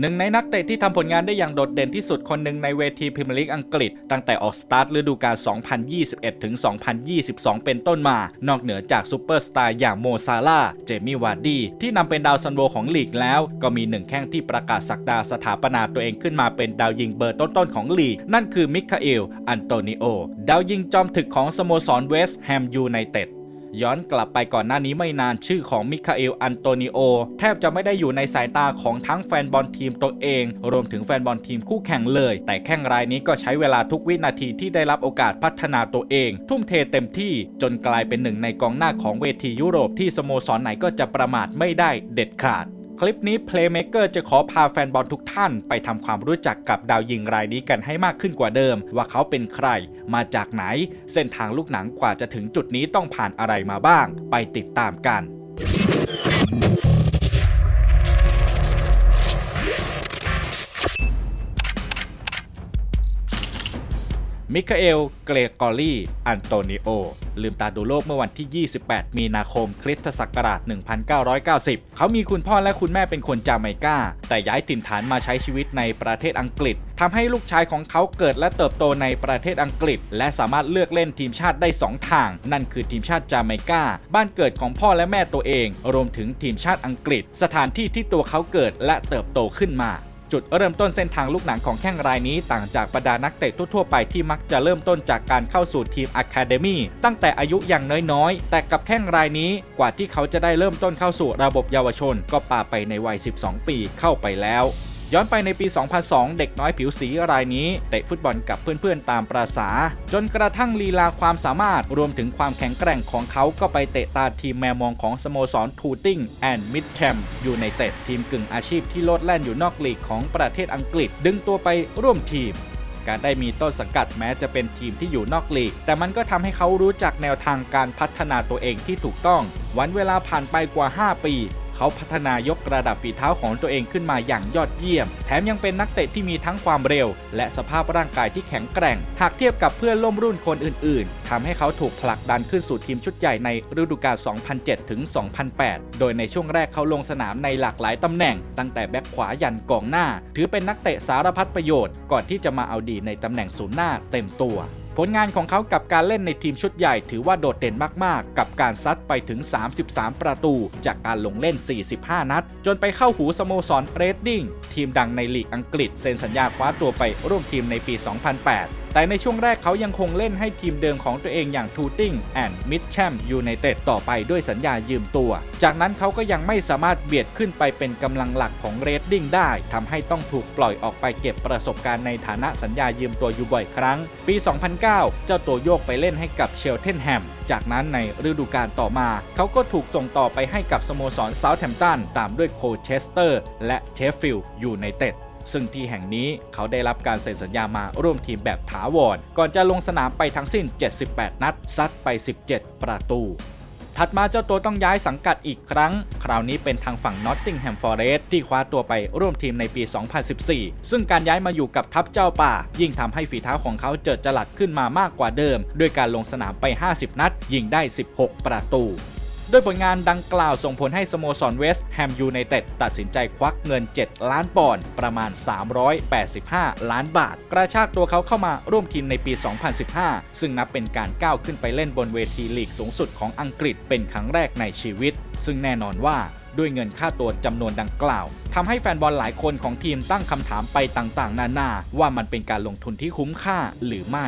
หนึ่งในนักเตะที่ทำผลงานได้อย่างโดดเด่นที่สุดคนหนึ่งในเวทีพรีเมียร์ลีกอังกฤษ ตั้งแต่ออกสตาร์ทฤดูกาล 2021 ถึง 2022 เป็นต้นมา นอกเหนือจากซูเปอร์สตาร์อย่างโมซาลาเจมี่วาร์ดีที่นำเป็นดาวซันโวของลีกแล้ว ก็มีหนึ่งแข้งที่ประกาศสักดาสถาปนาตัวเองขึ้นมาเป็นดาวยิงเบอร์ต้นๆของลีก นั่นคือมิคาเอล อันโตนิโอ ดาวยิงจอมถึกของสโมสรเวสต์แฮมยูไนเต็ด ย้อนกลับไปก่อนหน้านี้ไม่นานชื่อของมิคาเอล อันโตนิโอ แทบจะไม่ได้อยู่ในสายตาของทั้งแฟนบอลทีมตัวเอง รวมถึงแฟนบอลทีมคู่แข่งเลย แต่แข้งรายนี้ก็ใช้เวลาทุกวินาทีที่ได้รับโอกาสพัฒนาตัวเอง ทุ่มเทเต็มที่จนกลายเป็นหนึ่งในกองหน้าของเวทียุโรปที่สโมสรไหนก็จะประมาทไม่ได้เด็ดขาด คลิปนี้ Playmaker จะขอพาแฟนบอลทุกท่าน ไปทำความรู้จักกับดาวยิงรายนี้กันให้มากขึ้นกว่าเดิม ว่าเขาเป็นใคร มาจากไหน เส้นทางลูกหนังกว่าจะถึงจุดนี้ต้องผ่านอะไรมาบ้าง ไปติดตามกัน มิคาเอล เกรกอรีอันโตนิโอ ลืมตาดูโลกเมื่อวันที่ 28 มีนาคม คริสตศักราช 1990 เขามีคุณพ่อและคุณแม่เป็นคนจาไมกา แต่ย้ายถิ่นฐานมาใช้ชีวิตในประเทศอังกฤษทำให้ลูกชายของเขาเกิดและเติบโตในประเทศอังกฤษ และสามารถเลือกเล่นทีมชาติได้ 2 ทาง นั่นคือทีมชาติจาไมกา บ้านเกิดของพ่อและแม่ตัวเอง รวมถึงทีมชาติอังกฤษ สถานที่ที่ตัวเขาเกิดและเติบโตขึ้นมา จุดเริ่มต้นเส้นทางลูกหนังของแข้งรายนี้ต่างจากบรรดานักเตะทั่วๆไปที่มักจะเริ่มต้นจากการเข้าสู่ทีมอะคาเดมี่ตั้งแต่อายุอย่างน้อยๆ แต่กับแข้งรายนี้กว่าที่เขาจะได้เริ่มต้นเข้าสู่ระบบเยาวชน ก็ปาไปในวัย 12 ปีเข้าไปแล้ว ย้อนไปในปี 2002 เด็กน้อยผิวสีรายนี้เตะฟุตบอลกับเพื่อนๆตามประษา จนกระทั่งลีลาความสามารถรวมถึงความแข็งแกร่งของเขาก็ไปเตะตาทีมแมวมองของสโมสรทูติงแอนด์มิดแชมอยู่ในเต็ดทีมกึ่งอาชีพที่โลดแล่นอยู่นอกลีกของประเทศอังกฤษ ดึงตัวไปร่วมทีมการได้มีต้นสังกัดแม้จะเป็นทีมที่อยู่นอกลีก แต่มันก็ทำให้เขารู้จักแนวทางการพัฒนาตัวเองที่ถูกต้อง วันเวลาผ่านไปกว่า 5 ปี เขาพัฒนายกระดับฝีเท้าของตัวเองขึ้นมาอย่างยอดเยี่ยม แถมยังเป็นนักเตะที่มีทั้งความเร็ว และสภาพร่างกายที่แข็งแกร่ง หากเทียบกับเพื่อนร่วมรุ่นคนอื่น ๆทำให้เขาถูกผลักดันขึ้นสู่ทีมชุดใหญ่ในฤดูกาล 2007 ถึง 2008 โดยในช่วงแรกเขาลงสนามในหลากหลายตำแหน่ง ตั้งแต่แบ็คขวายันกองหน้า ถือเป็นนักเตะสารพัดประโยชน์ ก่อนที่จะมาเอาดีในตำแหน่งศูนย์หน้าเต็มตัว ผลงานของเขากับการเล่นในทีมชุดใหญ่ถือว่าโดดเด่นมากๆ กับการซัดไปถึง 33 ประตู จากการลงเล่น 45 นัด จนไปเข้าหูสโมสรเรดดิ้งทีมดังในลีกอังกฤษเซ็นสัญญาคว้าตัวไปร่วมทีมในปี 2008 แต่ในช่วงแรกเขายังคงเล่นให้ทีมเดิมของตัวเองอย่างทูติงแอนด์มิดแชมยูไนเต็ดต่อไปด้วยสัญญายืมตัว จากนั้นเขาก็ยังไม่สามารถเบียดขึ้นไปเป็นกำลังหลักของเรดดิ้งได้ทำให้ต้องถูกปล่อยออกไปเก็บประสบการณ์ในฐานะสัญญายืมตัวอยู่บ่อยครั้ง ปี 2009 เจ้าตัวโยกไปเล่นให้กับเชลเทนแฮมจากนั้นในฤดูกาลต่อมา เขาก็ถูกส่งต่อไปให้กับสโมสรเซาท์แฮมป์ตันตามด้วยโคเชสเตอร์และเชฟฟิลด์ยูไนเต็ด ซึ่งที่แห่งนี้เขาได้รับการเซ็นสัญญามาร่วมทีมแบบถาวร ก่อนจะลงสนามไปทั้งสิ้น 78 นัด ซัดไป 17 ประตู ถัดมาเจ้าตัวต้องย้ายสังกัดอีกครั้ง คราวนี้เป็นทางฝั่ง Nottingham Forest ที่คว้าตัวไปร่วมทีมในปี 2014 ซึ่งการย้ายมาอยู่กับทัพเจ้าป่า ยิ่งทำให้ฝีเท้าของเขาเจิดจลัดขึ้นมามากกว่าเดิม ด้วยการลงสนามไป 50 นัด ยิงได้ 16 ประตู โดยผลงานดังกล่าวส่งผลให้สโมสรเวสต์แฮมยูไนเต็ดตัดสินใจควักเงิน 7 ล้านปอนด์ประมาณ 385 ล้านบาท กระชากตัวเขาเข้ามาร่วมทีมในปี 2015 ซึ่งนับเป็นการก้าวขึ้นไปเล่นบนเวทีลีกสูงสุดของอังกฤษเป็นครั้งแรกในชีวิต ซึ่งแน่นอนว่าด้วยเงินค่าตัวจำนวนดังกล่าวทำให้แฟนบอลหลายคนของทีมตั้งคำถามไปต่างๆ นานาว่ามันเป็นการลงทุนที่คุ้มค่าหรือไม่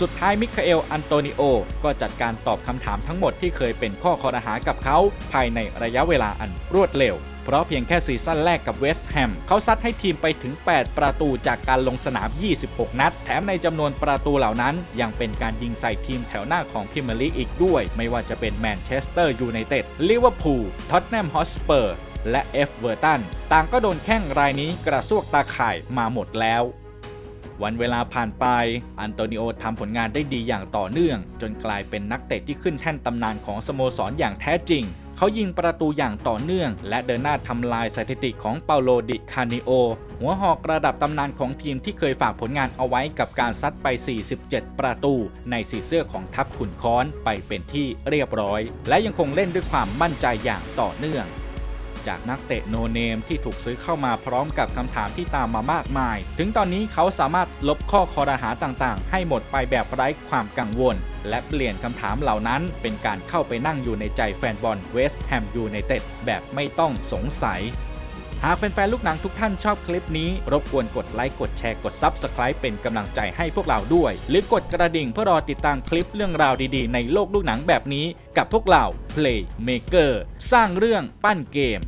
สุดท้ายมิคาเอล อันโตนิโอ ก็จัดการตอบคำถามทั้งหมดที่เคยเป็นข้อคอรหากับเขา ภายในระยะเวลาอันรวดเร็ว เพราะเพียงแค่ซีซั่นแรกกับเวสต์แฮมเขาซัดให้ทีมไปถึง 8 ประตูจากการลงสนาม 26 นัด แถมในจำนวนประตูเหล่านั้น ยังเป็นการยิงใส่ทีมแถวหน้าของพรีเมียร์ลีกอีกด้วย ไม่ว่าจะเป็นแมนเชสเตอร์ยูไนเต็ด ลิเวอร์พูล ท็อตแนมฮอสเปอร์ และเอฟเวอร์ตัน ต่างก็โดนแข้งรายนี้กระซวกตาข่ายมาหมดแล้ว วันเวลาผ่านไป อันโตนิโอทำผลงานได้ดีอย่างต่อเนื่อง จนกลายเป็นนักเตะที่ขึ้นแท่นตำนานของสโมสรอย่างแท้จริงเขายิงประตูอย่างต่อเนื่อง และเดินหน้าทำลายสถิติของเปาโลดิคานิโอ หัวหอกระดับตำนานของทีมที่เคยฝากผลงานเอาไว้กับการซัดไป 47 ประตู ในสีเสื้อของทัพขุนค้อนไปเป็นที่เรียบร้อย และยังคงเล่นด้วยความมั่นใจอย่างต่อเนื่อง จากนักเตะโนเนมที่ถูกซื้อเข้ามาพร้อมกับคำถามที่ตามมามากมาย ถึงตอนนี้เขาสามารถลบข้อคอรหาต่างๆ ให้หมดไปแบบไร้ความกังวล และเปลี่ยนคำถามเหล่านั้นเป็นการเข้าไปนั่งอยู่ในใจแฟนบอลเวสต์แฮมยูไนเต็ดแบบไม่ต้องสงสัย หากแฟนๆลูกหนังทุกท่านชอบคลิปนี้ รบกวนกดไลค์กดแชร์กด Subscribe เป็นกำลังใจให้พวกเราด้วย หรือกดกระดิ่งเพื่อรอติดตามคลิปเรื่องราวดีๆ ในโลกลูกหนังแบบนี้ กับพวกเรา Playmaker สร้างเรื่องปั้นเกม